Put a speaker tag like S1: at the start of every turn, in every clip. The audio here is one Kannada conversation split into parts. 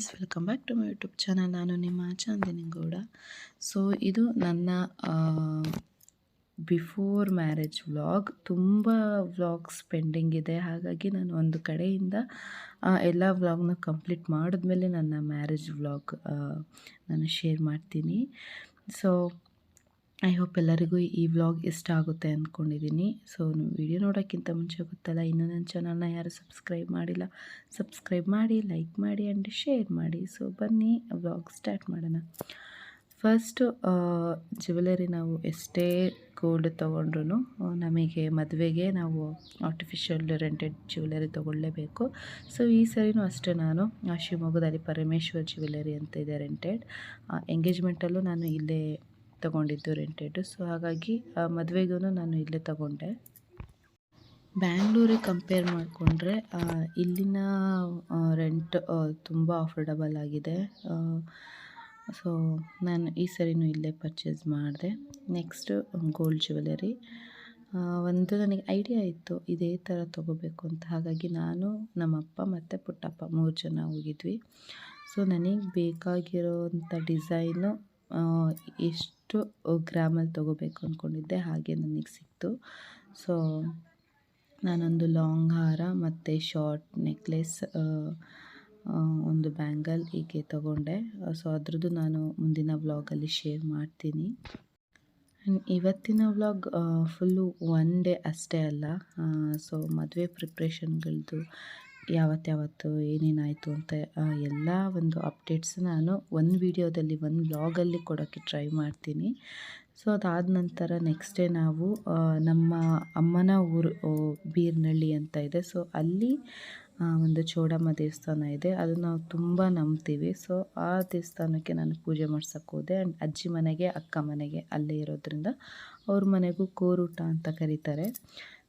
S1: Friends, welcome back to my YouTube channel. ನಾನು ನಿಮ್ಮ ಚಾಂದಿನಿ ಗೌಡ. ಸೊ, ಇದು ನನ್ನ ಬಿಫೋರ್ ಮ್ಯಾರೇಜ್ ವ್ಲಾಗ್. ತುಂಬ ವ್ಲಾಗ್ಸ್ ಪೆಂಡಿಂಗ್ ಇದೆ. ಹಾಗಾಗಿ ನಾನು ಒಂದು ಕಡೆಯಿಂದ ಎಲ್ಲ ವ್ಲಾಗ್ನ ಕಂಪ್ಲೀಟ್ ಮಾಡಿದ್ಮೇಲೆ ನನ್ನ ಮ್ಯಾರೇಜ್ ವ್ಲಾಗ್ ನಾನು ಶೇರ್ ಮಾಡ್ತೀನಿ. ಸೊ ಐ ಹೋಪ್ ಎಲ್ಲರಿಗೂ ಈ ವ್ಲಾಗ್ ಇಷ್ಟ ಆಗುತ್ತೆ ಅಂದ್ಕೊಂಡಿದ್ದೀನಿ. ಸೊ ವಿಡಿಯೋ ನೋಡೋಕ್ಕಿಂತ ಮುಂಚೆ ಗೊತ್ತಲ್ಲ, ಇನ್ನೂ ನನ್ನ ಚಾನಲ್ನ ಯಾರು ಸಬ್ಸ್ಕ್ರೈಬ್ ಮಾಡಿಲ್ಲ, ಸಬ್ಸ್ಕ್ರೈಬ್ ಮಾಡಿ, ಲೈಕ್ ಮಾಡಿ ಆ್ಯಂಡ್ ಶೇರ್ ಮಾಡಿ. ಸೊ ಬನ್ನಿ, ವ್ಲಾಗ್ ಸ್ಟಾರ್ಟ್ ಮಾಡೋಣ. ಫಸ್ಟು ಜ್ಯುವೆಲರಿ ನಾವು ಎಷ್ಟೇ ಗೋಲ್ಡ್ ತೊಗೊಂಡ್ರು ನಮಗೆ ಮದುವೆಗೆ ನಾವು ಆರ್ಟಿಫಿಷಿಯಲ್ ರೆಂಟೆಡ್ ಜ್ಯುವೆಲರಿ ತೊಗೊಳ್ಳೇಬೇಕು. ಸೊ ಈ ಸರಿನೂ ಅಷ್ಟೇ ನಾನು ಶಿವಮೊಗ್ಗದಲ್ಲಿ ಪರಮೇಶ್ವರ್ ಜ್ಯುವೆಲರಿ ಅಂತ ಇದೆ ರೆಂಟೆಡ್ ಎಂಗೇಜ್ಮೆಂಟಲ್ಲೂ ನಾನು ಇಲ್ಲೇ ತೊಗೊಂಡಿದ್ದು ರೆಂಟೆಡು ಸೊ ಹಾಗಾಗಿ ಮದುವೆಗೂ ನಾನು ಇಲ್ಲೇ ತಗೊಂಡೆ. ಬ್ಯಾಂಗ್ಳೂರಿಗೆ ಕಂಪೇರ್ ಮಾಡಿಕೊಂಡ್ರೆ ಇಲ್ಲಿನ ರೆಂಟ್ ತುಂಬ ಅಫೋರ್ಡಬಲ್ ಆಗಿದೆ. ಸೊ ನಾನು ಈ ಸರಿನೂ ಇಲ್ಲೇ ಪರ್ಚೇಸ್ ಮಾಡಿದೆ. ನೆಕ್ಸ್ಟು ಗೋಲ್ಡ್ ಜ್ಯುವೆಲರಿ ಒಂದು ನನಗೆ ಐಡಿಯಾ ಇತ್ತು, ಇದೇ ಥರ ತೊಗೋಬೇಕು ಅಂತ. ಹಾಗಾಗಿ ನಾನು ನಮ್ಮಪ್ಪ ಮತ್ತು ಪುಟ್ಟಪ್ಪ ಮೂರು ಜನ ಹೋಗಿದ್ವಿ. ಸೊ ನನಗೆ ಬೇಕಾಗಿರೋಂಥ ಡಿಸೈನು ಎಷ್ಟು ಗ್ರಾಮಲ್ಲಿ ತೊಗೋಬೇಕು ಅಂದ್ಕೊಂಡಿದ್ದೆ ಹಾಗೆ ನನಗೆ ಸಿಕ್ತು. ಸೊ ನಾನೊಂದು ಲಾಂಗ್ ಹಾರ ಮತ್ತು ಶಾರ್ಟ್ ನೆಕ್ಲೆಸ್ ಒಂದು ಬ್ಯಾಂಗಲ್ ಹೀಗೆ ತಗೊಂಡೆ. ಸೊ ಅದ್ರದ್ದು ನಾನು ಮುಂದಿನ ವ್ಲಾಗಲ್ಲಿ ಶೇರ್ ಮಾಡ್ತೀನಿ. ಆ್ಯಂಡ್ ಇವತ್ತಿನ ವ್ಲಾಗ್ ಫುಲ್ಲು ಒನ್ ಡೇ ಅಷ್ಟೇ ಅಲ್ಲ. ಸೊ ಮದುವೆ ಪ್ರಿಪ್ರೇಷನ್ಗಳದ್ದು ಯಾವತ್ತಾವತ್ತು ಏನೇನಾಯಿತು ಅಂತ ಎಲ್ಲ ಒಂದು ಅಪ್ಡೇಟ್ಸ್ ನಾನು ಒಂದು ವೀಡಿಯೋದಲ್ಲಿ ಒಂದು ಬ್ಲಾಗಲ್ಲಿ ಕೊಡೋಕ್ಕೆ ಟ್ರೈ ಮಾಡ್ತೀನಿ. ಸೊ ಅದಾದ ನಂತರ ನೆಕ್ಸ್ಟ್ ಡೇ ನಾವು ನಮ್ಮ ಅಮ್ಮನ ಊರು ಬೀರ್ನಳ್ಳಿ ಅಂತ ಇದೆ. ಸೊ ಅಲ್ಲಿ ಒಂದು ಚೋಡಮ್ಮ ದೇವಸ್ಥಾನ ಇದೆ. ಅದು ನಾವು ತುಂಬ ನಂಬ್ತೀವಿ. ಸೊ ಆ ದೇವಸ್ಥಾನಕ್ಕೆ ನಾನು ಪೂಜೆ ಮಾಡ್ಸೋಕ್ಕೆ ಹೋದೆ. ಆ್ಯಂಡ್ ಅಜ್ಜಿ ಮನೆಗೆ, ಅಕ್ಕ ಮನೆಗೆ ಅಲ್ಲೇ ಇರೋದ್ರಿಂದ ಅವ್ರ ಮನೆಗೂ ಕೋರೂಟ ಅಂತ ಕರೀತಾರೆ.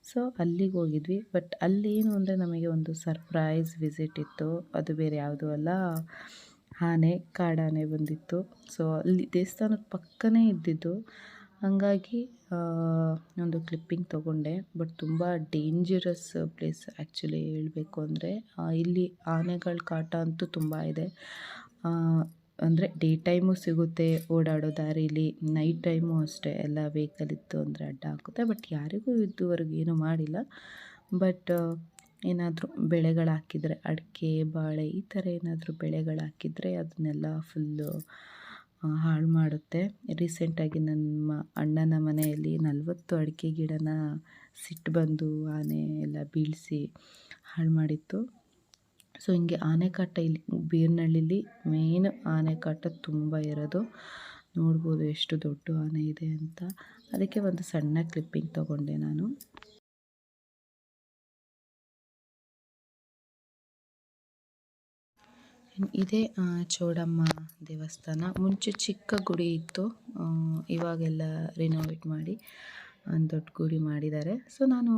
S1: ಸೊ ಅಲ್ಲಿಗೆ ಹೋಗಿದ್ವಿ. ಬಟ್ ಅಲ್ಲಿ ಏನು ಅಂದರೆ ನಮಗೆ ಒಂದು ಸರ್ಪ್ರೈಸ್ ವಿಸಿಟ್ ಇತ್ತು. ಅದು ಬೇರೆ ಯಾವುದೂ ಅಲ್ಲ. ಆನೆ, ಕಾಡಾನೆ ಬಂದಿತ್ತು. ಸೊ ಅಲ್ಲಿ ದೇವಸ್ಥಾನದ ಪಕ್ಕನೇ ಇದ್ದಿದ್ದು. ಹಾಗಾಗಿ ಒಂದು ಕ್ಲಿಪ್ಪಿಂಗ್ ತೊಗೊಂಡೆ. ಬಟ್ ತುಂಬ ಡೇಂಜರಸ್ ಪ್ಲೇಸ್ ಆ್ಯಕ್ಚುಲಿ ಹೇಳಬೇಕು ಅಂದರೆ ಇಲ್ಲಿ ಆನೆಗಳ ಕಾಟ ಅಂತೂ ತುಂಬ ಇದೆ. ಅಂದರೆ ಡೇ ಟೈಮು ಸಿಗುತ್ತೆ ಓಡಾಡೋ ದಾರೀಲಿ, ನೈಟ್ ಟೈಮು ಅಷ್ಟೇ ಎಲ್ಲ ವೆಹಿಕಲ್ ಇತ್ತು ಅಂದರೆ ಅಡ್ಡ ಹಾಕುತ್ತೆ. ಬಟ್ ಯಾರಿಗೂ ಇದುವರೆಗೂ ಏನೂ ಮಾಡಿಲ್ಲ. ಬಟ್ ಏನಾದರೂ ಬೆಳೆಗಳು ಹಾಕಿದರೆ ಅಡಿಕೆ, ಬಾಳೆ, ಈ ಥರ ಏನಾದರೂ ಬೆಳೆಗಳು ಹಾಕಿದರೆ ಅದನ್ನೆಲ್ಲ ಫುಲ್ಲು ಹಾಳು ಮಾಡುತ್ತೆ. ರೀಸೆಂಟಾಗಿ ನಮ್ಮ ಅಣ್ಣನ ಮನೆಯಲ್ಲಿ ನಲವತ್ತು ಅಡಿಕೆ ಗಿಡನ ಸಿಟ್ಟು ಬಂದು ಆನೆ ಎಲ್ಲ ಬೀಳಿಸಿ ಹಾಳು ಮಾಡಿತ್ತು. ಸೊ ಹಿಂಗೆ ಆನೆಕಟ್ಟ ಇಲ್ಲಿ ಬೀರ್ನಳ್ಳಿಲಿ ಮೇನ್ ಆನೆಕಾಟ ತುಂಬ ಇರೋದು. ನೋಡ್ಬೋದು ಎಷ್ಟು ದೊಡ್ಡ ಆನೆ ಇದೆ ಅಂತ. ಅದಕ್ಕೆ ಒಂದು ಸಣ್ಣ ಕ್ಲಿಪ್ಪಿಂಗ್ ತೊಗೊಂಡೆ ನಾನು. ಇದೇ ಚೌಡಮ್ಮ ದೇವಸ್ಥಾನ. ಮುಂಚೆ ಚಿಕ್ಕ ಗುಡಿ ಇತ್ತು. ಇವಾಗೆಲ್ಲ ರಿನೋವೇಟ್ ಮಾಡಿ. ಒಂದು ದೊಡ್ಡ ಗುಡಿ ಮಾಡಿದ್ದಾರೆ. ಸೊ ನಾನು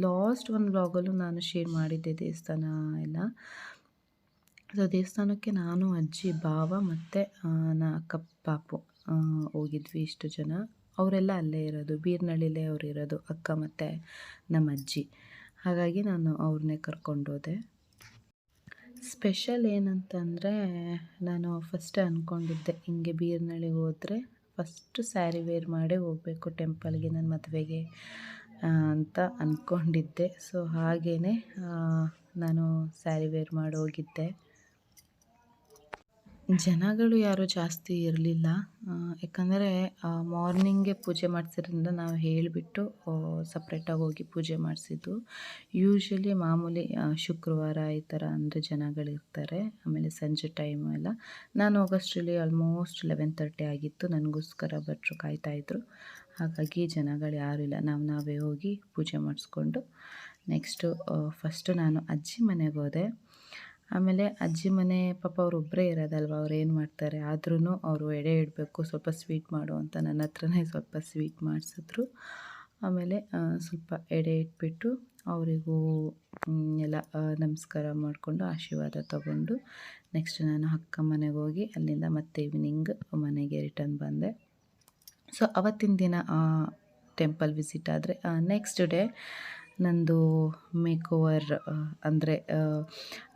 S1: ಲಾಸ್ಟ್ ಒಂದು ಬ್ಲಾಗಲ್ಲೂ ನಾನು ಶೇರ್ ಮಾಡಿದ್ದೆ ದೇವಸ್ಥಾನ ಎಲ್ಲ. ಸೊ ದೇವಸ್ಥಾನಕ್ಕೆ ನಾನು, ಅಜ್ಜಿ, ಭಾವ ಮತ್ತು ನಾ ಅಕ್ಕ, ಪಾಪು ಹೋಗಿದ್ವಿ ಇಷ್ಟು ಜನ. ಅವರೆಲ್ಲ ಅಲ್ಲೇ ಇರೋದು ಬೀರ್ನಳ್ಳಿಲೇ ಅವ್ರು ಇರೋದು, ಅಕ್ಕ ಮತ್ತು ನಮ್ಮ ಅಜ್ಜಿ. ಹಾಗಾಗಿ ನಾನು ಅವ್ರನ್ನೇ ಕರ್ಕೊಂಡೋದೆ ಸ್ಪೆಷಲ್ ಏನಂತಂದರೆ, ನಾನು ಫಸ್ಟ್ ಅಂದ್ಕೊಂಡಿದ್ದೆ ಹಿಂಗೆ ಬೀರ್ನಳ್ಳಿಗೆ ಹೋದರೆ ಫಸ್ಟು ಸ್ಯಾರಿ ವೇರ್ ಮಾಡೇ ಹೋಗಬೇಕು ಟೆಂಪಲ್ಗೆ ನನ್ನ ಮದುವೆಗೆ ಅಂತ ಅಂದ್ಕೊಂಡಿದ್ದೆ ಸೊ ಹಾಗೆಯೇ ನಾನು ಸ್ಯಾರಿ ವೇರ್ ಮಾಡಿ ಹೋಗಿದ್ದೆ. ಜನಗಳು ಯಾರೂ ಜಾಸ್ತಿ ಇರಲಿಲ್ಲ. ಯಾಕಂದರೆ ಮಾರ್ನಿಂಗೆ ಪೂಜೆ ಮಾಡಿಸಿದ್ರಿಂದ ನಾವು ಹೇಳಿಬಿಟ್ಟು ಸಪ್ರೇಟಾಗಿ ಹೋಗಿ ಪೂಜೆ ಮಾಡಿಸಿದ್ದು. ಯೂಶ್ವಲಿ ಮಾಮೂಲಿ ಶುಕ್ರವಾರ ಈ ಥರ ಅಂದರೆ ಜನಗಳಿರ್ತಾರೆ ಆಮೇಲೆ ಸಂಜೆ ಟೈಮು ಎಲ್ಲ. ನಾನು ಹೋಗೋಷ್ಟರಲ್ಲಿ ಆಲ್ಮೋಸ್ಟ್ ಲೆವೆನ್ ತರ್ಟಿ ಆಗಿತ್ತು. ನನಗೋಸ್ಕರ ಭಟ್ರು ಕಾಯ್ತಾಯಿದ್ರು ಹಾಗಾಗಿ ಜನಗಳು ಯಾರೂ ಇಲ್ಲ. ನಾವು ನಾವೇ ಹೋಗಿ ಪೂಜೆ ಮಾಡಿಸ್ಕೊಂಡು ನೆಕ್ಸ್ಟು ಫಸ್ಟು ನಾನು ಅಜ್ಜಿ ಮನೆಗೆ ಹೋದೆ. ಆಮೇಲೆ ಅಜ್ಜಿ ಮನೆ ಪಾಪ ಅವ್ರು ಒಬ್ಬರೇ ಇರೋದಲ್ವ, ಅವ್ರು ಏನು ಮಾಡ್ತಾರೆ? ಆದ್ರೂ ಅವರು ಎಡೆ ಇಡಬೇಕು, ಸ್ವಲ್ಪ ಸ್ವೀಟ್ ಮಾಡು ಅಂತ ನನ್ನ ಹತ್ರನೇ ಸ್ವಲ್ಪ ಸ್ವೀಟ್ ಮಾಡಿಸಿದ್ರು. ಆಮೇಲೆ ಸ್ವಲ್ಪ ಎಡೆ ಇಟ್ಬಿಟ್ಟು ಅವರಿಗೂ ಎಲ್ಲ ನಮಸ್ಕಾರ ಮಾಡಿಕೊಂಡು ಆಶೀರ್ವಾದ ತಗೊಂಡು ನೆಕ್ಸ್ಟ್ ನಾನು ಅಕ್ಕ ಮನೆಗೆ ಹೋಗಿ ಅಲ್ಲಿಂದ ಮತ್ತೆ ಈವ್ನಿಂಗ್ ಮನೆಗೆ ರಿಟರ್ನ್ ಬಂದೆ. ಸೊ ಅವತ್ತಿನ ದಿನ ಟೆಂಪಲ್ ವಿಸಿಟ್ ಆದರೆ ನೆಕ್ಸ್ಟ್ ಡೇ ನಂದು ಮೇಕ್ ಓವರ್ ಅಂದರೆ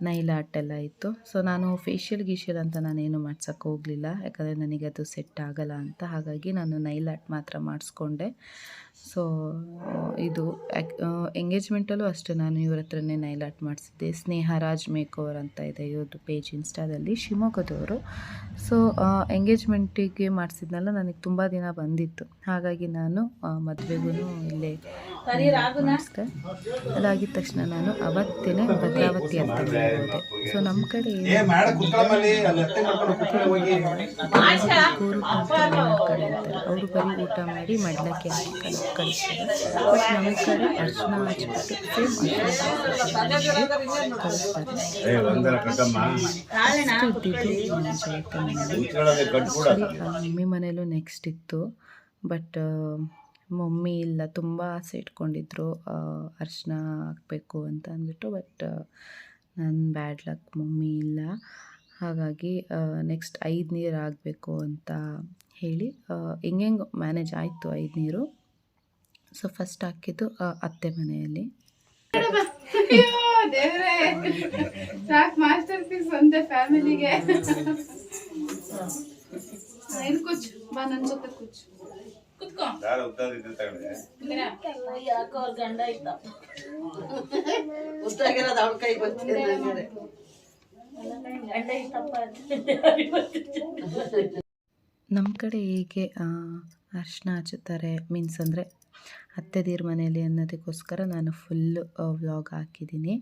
S1: ನೈಲ್ ಆರ್ಟ್ ಎಲ್ಲ ಇತ್ತು. ಸೊ ನಾನು ಫೇಶಿಯಲ್ ಗೀಶಿಯಲ್ ಅಂತ ನಾನೇನು ಮಾಡ್ಸೋಕ್ಕೆ ಹೋಗಲಿಲ್ಲ. ಯಾಕಂದರೆ ನನಗೆ ಅದು ಸೆಟ್ ಆಗಲ್ಲ ಅಂತ. ಹಾಗಾಗಿ ನಾನು ನೈಲ್ ಆರ್ಟ್ ಮಾತ್ರ ಮಾಡಿಸ್ಕೊಂಡೆ. ಸೊ ಇದು ಎಂಗೇಜ್ಮೆಂಟಲ್ಲೂ ಅಷ್ಟೇ ನಾನು ಇವ್ರ ಹತ್ರನೇ ನೈಲ್ ಆರ್ಟ್ ಮಾಡಿಸಿದ್ದೆ. ಸ್ನೇಹ ರಾಜ್ ಮೇಕ್ ಓವರ್ ಅಂತ ಇದೆ ಇವ್ರದ್ದು ಪೇಜ್ ಇನ್ಸ್ಟಾದಲ್ಲಿ ಶಿವಮೊಗ್ಗದವರು. ಸೊ ಎಂಗೇಜ್ಮೆಂಟಿಗೆ ಮಾಡಿಸಿದ್ನಲ್ಲ ನನಗೆ ತುಂಬ ದಿನ ಬಂದಿತ್ತು. ಹಾಗಾಗಿ ನಾನು ಮದುವೆಗೂ ಇಲ್ಲೇ ಮಾಡಿಸ್ದೆ. ಅದಾಗಿದ ತಕ್ಷಣ ನಾನು ಅವತ್ತೇ ಭದ್ರಾವತಿ ಅಂತ ಹೋದೆ ಸೊ ನಮ್ಮ ಕಡೆ ಕೂರು ಕಡೆ ಅಂತಾರೆ ಅವರು ಬರೀ ಊಟ ಮಾಡಿ ಮಡ್ಲಕ್ಕೆ ಹಾಕಿ ಬಟ್ ನಮ್ಮ ಕಡೆ ಅರ್ಶಿನ ಹಚ್ಬಿಟ್ಟು ಸೇಮ್ ಆ್ಯಕ್ಚುಲಿ ಮಮ್ಮಿ ಮನೇಲೂ ನೆಕ್ಸ್ಟ್ ಇತ್ತು. ಬಟ್ ಮಮ್ಮಿ ಇಲ್ಲ ತುಂಬ ಆಸೆ ಇಟ್ಕೊಂಡಿದ್ರು ಅರ್ಶಿನ ಹಾಕಬೇಕು ಅಂತ ಅಂದ್ಬಿಟ್ಟು. ಬಟ್ ನನ್ನ ಬ್ಯಾಡ್ ಲಕ್ ಮಮ್ಮಿ ಇಲ್ಲ. ಹಾಗಾಗಿ ನೆಕ್ಸ್ಟ್ ಐದು ನೀರು ಆಗಬೇಕು ಅಂತ ಹೇಳಿ ಹೆಂಗೆ ಮ್ಯಾನೇಜ್ ಆಯಿತು ಐದು ನೀರು. ಸೊ ಫಸ್ಟ್ ಹಾಕಿದ್ದು ಅತ್ತೆ ಮನೆಯಲ್ಲಿ.
S2: ಮಾಸ್ಟರ್ ಪೀಸ್ ಒಂದೇ ಫ್ಯಾಮಿಲಿಗೆ ಇಲ್ಲಿ ಕೂಚ್ ಬಾ ನನ್ ಜೊತೆ ಕೂಚ್
S3: ಉದ್ದಾಗಿರೋದು ಅವಳ ಕೈ ಬಂದಿದೆ ನಂಗೆ.
S1: ನಮ್ಮ ಕಡೆ ಹೀಗೆ ಅರಿಶಿನ ಹಚ್ಚುತ್ತಾರೆ ಮೀನ್ಸ್ ಅಂದರೆ ಅತ್ತೆದೀರ ಮನೆಯಲ್ಲಿ ಅನ್ನೋದಕ್ಕೋಸ್ಕರ ನಾನು ಫುಲ್ಲು ವ್ಲಾಗ್ ಹಾಕಿದ್ದೀನಿ.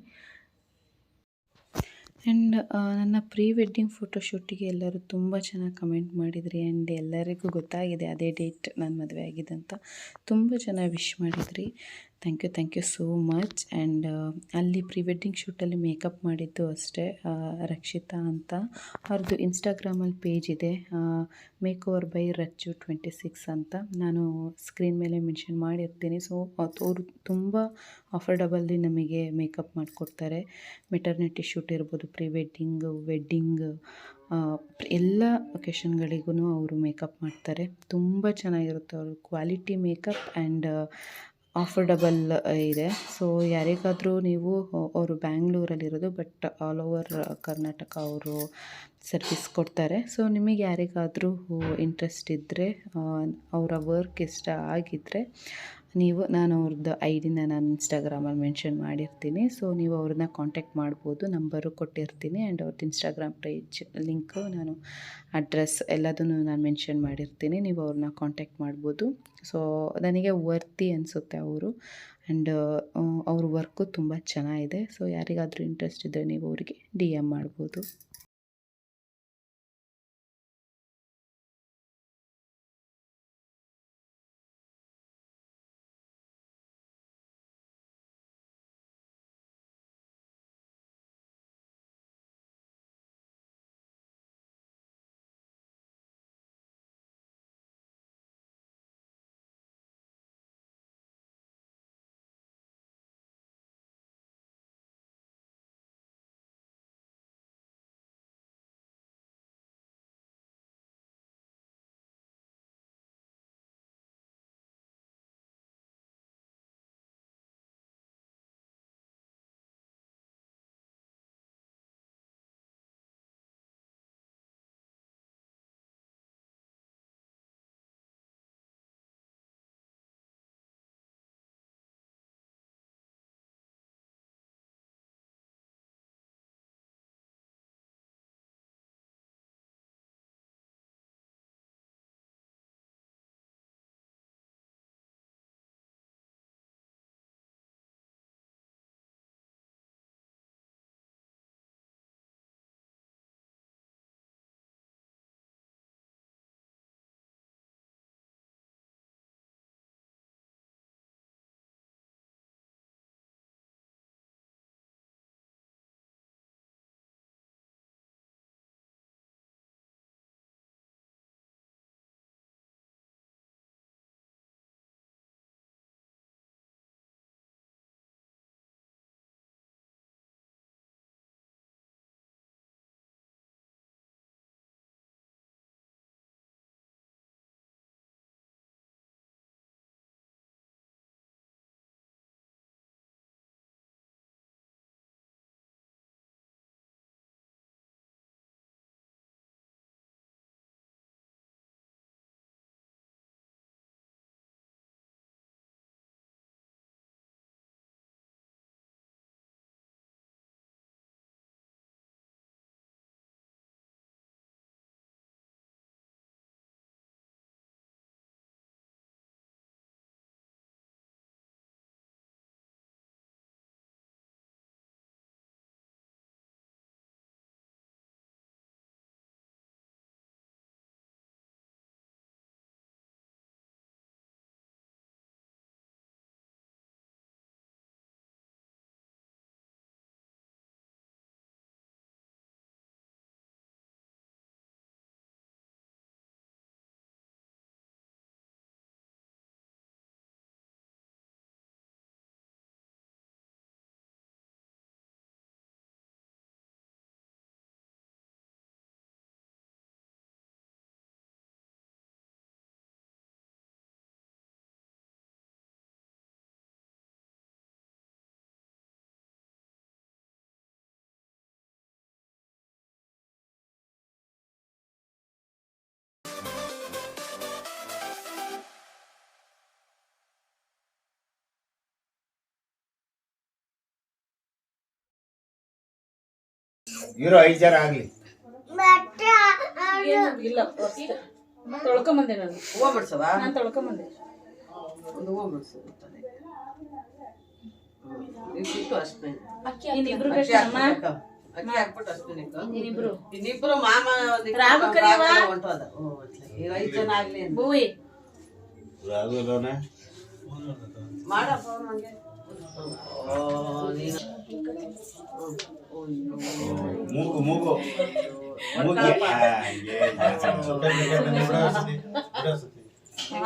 S1: ಆ್ಯಂಡ್ ನನ್ನ ಪ್ರೀ ವೆಡ್ಡಿಂಗ್ ಫೋಟೋಶೂಟಿಗೆ ಎಲ್ಲರೂ ತುಂಬ ಚೆನ್ನಾಗಿ ಕಮೆಂಟ್ ಮಾಡಿದ್ರಿ. ಆ್ಯಂಡ್ ಎಲ್ಲರಿಗೂ ಗೊತ್ತಾಗಿದೆ ಅದೇ ಡೇಟ್ ನಾನು ಮದುವೆ ಆಗಿದೆ ಅಂತ. ತುಂಬ ಚೆನ್ನಾಗಿ ವಿಶ್ ಮಾಡಿದ್ರಿ. Thank you thank you so much and ಅಲ್ಲಿ ಪ್ರೀ ವೆಡ್ಡಿಂಗ್ ಶೂಟಲ್ಲಿ ಮೇಕಪ್ ಮಾಡಿದ್ದು ಅಷ್ಟೇ ರಕ್ಷಿತಾ ಅಂತ. ಅವ್ರದ್ದು ಇನ್ಸ್ಟಾಗ್ರಾಮಲ್ಲಿ ಪೇಜ್ ಇದೆ make over by Rachchu twenty six ಅಂತ. ನಾನು ಸ್ಕ್ರೀನ್ ಮೇಲೆ ಮೆನ್ಷನ್ ಮಾಡಿರ್ತೀನಿ. ಸೊ ಅವರು ತುಂಬ ಅಫರ್ಡಬಲ್ಲಿ ನಮಗೆ ಮೇಕಪ್ ಮಾಡಿಕೊಡ್ತಾರೆ. ಮೆಟರ್ನಿಟಿ ಶೂಟ್ ಇರ್ಬೋದು ಪ್ರೀ ವೆಡ್ಡಿಂಗು ವೆಡ್ಡಿಂಗ್ ಎಲ್ಲ ಒಕೇಶನ್ಗಳಿಗೂ ಅವರು ಮೇಕಪ್ ಮಾಡ್ತಾರೆ. ತುಂಬ ಚೆನ್ನಾಗಿರುತ್ತೆ ಅವರು ಕ್ವಾಲಿಟಿ ಮೇಕಪ್ ಆ್ಯಂಡ್ ಆಫರ್ಡಬಲ್ ಇದೆ. ಸೊ ಯಾರಿಗಾದರೂ ನೀವು ಅವರು ಬ್ಯಾಂಗ್ಳೂರಲ್ಲಿರೋದು ಬಟ್ ಆಲ್ ಓವರ್ ಕರ್ನಾಟಕ ಅವರು ಸರ್ವಿಸ್ ಕೊಡ್ತಾರೆ. ಸೊ ನಿಮಗೆ ಯಾರಿಗಾದರೂ ಇಂಟ್ರೆಸ್ಟ್ ಇದ್ದರೆ ಅವರ ವರ್ಕ್ ಇಷ್ಟ ಆಗಿದ್ದರೆ ನೀವು, ನಾನು ಅವ್ರದ್ದು ಐ ಡಿನ ನಾನು ಇನ್ಸ್ಟಾಗ್ರಾಮಲ್ಲಿ ಮೆನ್ಷನ್ ಮಾಡಿರ್ತೀನಿ. ಸೊ ನೀವು ಅವ್ರನ್ನ ಕಾಂಟ್ಯಾಕ್ಟ್ ಮಾಡ್ಬೋದು, ನಂಬರು ಕೊಟ್ಟಿರ್ತೀನಿ. ಆ್ಯಂಡ್ ಅವ್ರದ್ದು ಇನ್ಸ್ಟಾಗ್ರಾಮ್ ಪೇಜ್ ಲಿಂಕು ನಾನು ಅಡ್ರೆಸ್ ಎಲ್ಲದನ್ನು ನಾನು ಮೆನ್ಷನ್ ಮಾಡಿರ್ತೀನಿ. ನೀವು ಅವ್ರನ್ನ ಕಾಂಟ್ಯಾಕ್ಟ್ ಮಾಡ್ಬೋದು. ಸೊ ನನಗೆ ವರ್ತಿ ಅನಿಸುತ್ತೆ ಅವರು. ಆ್ಯಂಡ್ ಅವ್ರ ವರ್ಕು ತುಂಬ ಚೆನ್ನಾಗಿದೆ. ಸೊ ಯಾರಿಗಾದರೂ ಇಂಟ್ರೆಸ್ಟ್ ಇದ್ದರೆ ನೀವು ಅವರಿಗೆ ಡಿ ಎಂ ಮಾಡ್ಬೋದು.
S4: ಇರೋ ಐದು ಜನ ಆಗ್ಲಿ.
S3: ಇಲ್ಲ.
S2: ತೊಳ್ಕೊಂಬಂದೆ ನಾನು.
S3: ಹೂವ ಬಿಡ್ಸವ
S2: ನಾನು ತೊಳ್ಕೊಂಬಂದೆ.
S3: ಒಂದು ಹೂವ ಬಿಡ್ಸು ತಲೆ. ಹ್ಮ್. ಇಷ್ಟಿಟ್ಟು ಅಷ್ಟೇ.
S2: ಇನ್ನಿಬ್ರು
S3: ಹಾಕ್ಬಿಟ್ಟು ಅಕ್ಕಿ. ಹಾಕ್ಬಿಟ್ಟು ಅಷ್ಟೇ ನಿಕ್ಕು.
S2: ಇನ್ನಿಬ್ರು.
S3: ಇನ್ನಿಬ್ರು ಮಾಮ ಹೊಂಟೋದ. ಈಗ ಐದು ಜನ ಆಗ್ಲಿ.
S2: ಭೂವಿ.
S4: ರಾಘುಲೋನೆ
S3: ಮಾಡ ಫೋನ್ ಹಂಗೆ. ಓ, ನೀನು.
S4: ಮೂಗು ಮೂಗು ಮೂಗಿ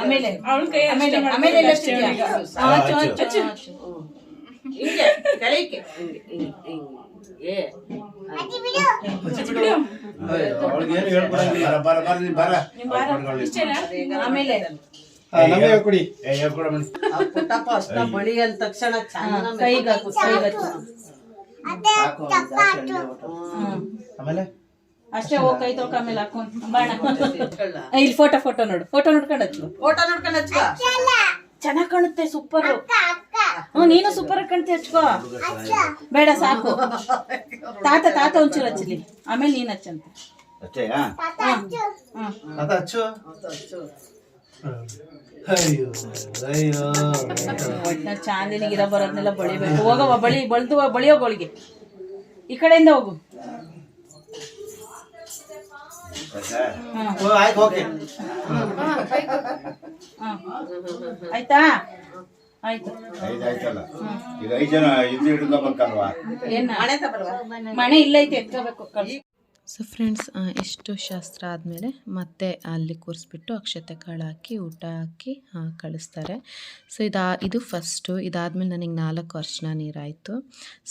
S2: ಆಮೇಲೆ ಆಮೇಲೆ ಆಮೇಲೆ.
S3: ಹಿಂಗೆ ಕೈಗೆ ಹಿಂಗೆ ಹಿಂಗೆ ಹಿಂಗೆ
S4: ಹೇಳ್ಕೊಡಂಗಿಲ್ಲ. ಬರ ಬರ ಬರ
S2: ಬಾರ. ಇಷ್ಟೇನಾ? ಆಮೇಲೆ.
S4: ಕೊಡಿ ಏ ಹೇಳ್ಕೊಡ. ಮಣಿ
S3: ಆ ಪುಟ್ಟಪ್ಪ ಅಷ್ಟ ಬಳಿ ಅಂದ ತಕ್ಷಣ ಚಂದ
S2: ಕೈಗೆ ಹಾಕು, ಕೈಗೆ ಹಚ್ಚು.
S4: ಸಾಕು ಅವ್ನು ಜಾಸ್ತಿ ಎಣ್ಣೆ ಹೊಟ್ಟು.
S2: ಹ್ಮ್.
S4: ಆಮೇಲೆ
S2: ಅಷ್ಟೇ ಹೋಗ್ ಕೈ ತೊಳ್ಕ ಆಮೇಲೆ ಹಾಕೊಂಡ್ ಬಾಣ ಆ, ಇಲ್ಲಿ ಫೋಟೋ ಫೋಟೋ ನೋಡು ಫೋಟೋ ನೋಡ್ಕೊಂಡು ಹಚ್ಚು
S3: ಫೋಟೋ ನೋಡ್ಕೊಂಡು ಹಚ್ಕೋ
S2: ಚೆನ್ನಾಗ್ ಕಾಣುತ್ತೆ ಸೂಪರ್ ಹ್ಮ್ ನೀನು ಸೂಪರ್ ಕಾಣ್ತಿ ಹಚ್ಕೋ ಬೇಡ ಸಾಕು ತಾತ ತಾತ ಒಂಚೂರು ಹಚ್ಚಲಿ ಆಮೇಲೆ ನೀನ್ ಹಚ್ಚಂತ
S4: ಅಷ್ಟೇ ಹಾ
S2: ಹ್ಮ್
S4: ಅದ ಹಚ್ಚು
S3: ಹೌದು, ಹಚ್ಚು.
S4: ಅಯ್ಯೋ ಅಯ್ಯೋ
S2: ಇರೋ ಬರೋದ್ನೆಲ್ಲ ಬಳಿಬೇಕು. ಹೋಗವ ಬಳಿ ಬಳ್ದು ಬಳಿಯೋ ಈ ಕಡೆಯಿಂದ ಹೋಗು.
S4: ಆಯ್ತಾ? ಆಯ್ತು?
S3: ಮನೆ
S2: ಇಲ್ಲೈತೆ ಎತ್ಕೋಬೇಕು
S1: ಸೊ ಫ್ರೆಂಡ್ಸ್ ಇಷ್ಟು ಶಾಸ್ತ್ರ ಆದಮೇಲೆ ಮತ್ತೆ ಅಲ್ಲಿ ಕೂರಿಸ್ಬಿಟ್ಟು ಅಕ್ಷತೆ ಕಾಳು ಹಾಕಿ, ಊಟ ಹಾಕಿ ಕಳಿಸ್ತಾರೆ. ಸೊ ಇದು ಇದು ಫಸ್ಟು ಇದಾದಮೇಲೆ ನನಗೆ ನಾಲ್ಕು ವರ್ಷನ ನೀರಾಯಿತು.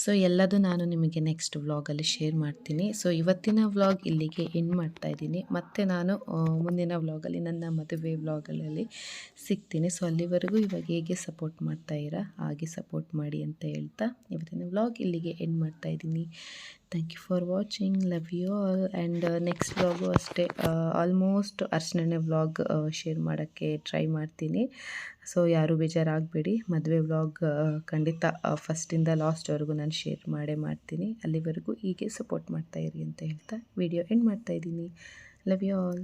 S1: ಸೊ ಎಲ್ಲದು ನಾನು ನಿಮಗೆ ನೆಕ್ಸ್ಟ್ ವ್ಲಾಗಲ್ಲಿ ಶೇರ್ ಮಾಡ್ತೀನಿ. ಸೊ ಇವತ್ತಿನ ವ್ಲಾಗ್ ಇಲ್ಲಿಗೆ ಎಂಡ್ ಮಾಡ್ತಾ ಇದ್ದೀನಿ. ಮತ್ತು ನಾನು ಮುಂದಿನ ವ್ಲಾಗಲ್ಲಿ ನನ್ನ ಮದುವೆ ವ್ಲಾಗಲ್ಲಿ ಸಿಗ್ತೀನಿ. ಸೊ ಅಲ್ಲಿವರೆಗೂ ಇವಾಗ ಹೇಗೆ ಸಪೋರ್ಟ್ ಮಾಡ್ತಾ ಇರಾ, ಹಾಗೆ ಸಪೋರ್ಟ್ ಮಾಡಿ ಅಂತ ಹೇಳ್ತಾ ಇವತ್ತಿನ ವ್ಲಾಗ್ ಇಲ್ಲಿಗೆ ಎಂಡ್ ಮಾಡ್ತಾ ಇದ್ದೀನಿ. Thank you for watching love you all and next vlog ಅಷ್ಟೇ ಆಲ್ಮೋಸ್ಟ್ ಅರ್ಶನೇ ವ್ಲಾಗ್ ಶೇರ್ ಮಾಡೋಕ್ಕೆ ಟ್ರೈ ಮಾಡ್ತೀನಿ. ಸೊ ಯಾರೂ ಬೇಜಾರಾಗಬೇಡಿ. ಮದುವೆ ವ್ಲಾಗ್ ಖಂಡಿತ ಫಸ್ಟಿಂದ ಲಾಸ್ಟ್ವರೆಗೂ ನಾನು ಶೇರ್ ಮಾಡೇ ಮಾಡ್ತೀನಿ. ಅಲ್ಲಿವರೆಗೂ ಹೀಗೆ ಸಪೋರ್ಟ್ ಮಾಡ್ತಾ ಇರಿ ಅಂತ ಹೇಳ್ತಾ ವಿಡಿಯೋ ಎಂಡ್ ಮಾಡ್ತಾ ಇದ್ದೀನಿ. Love you all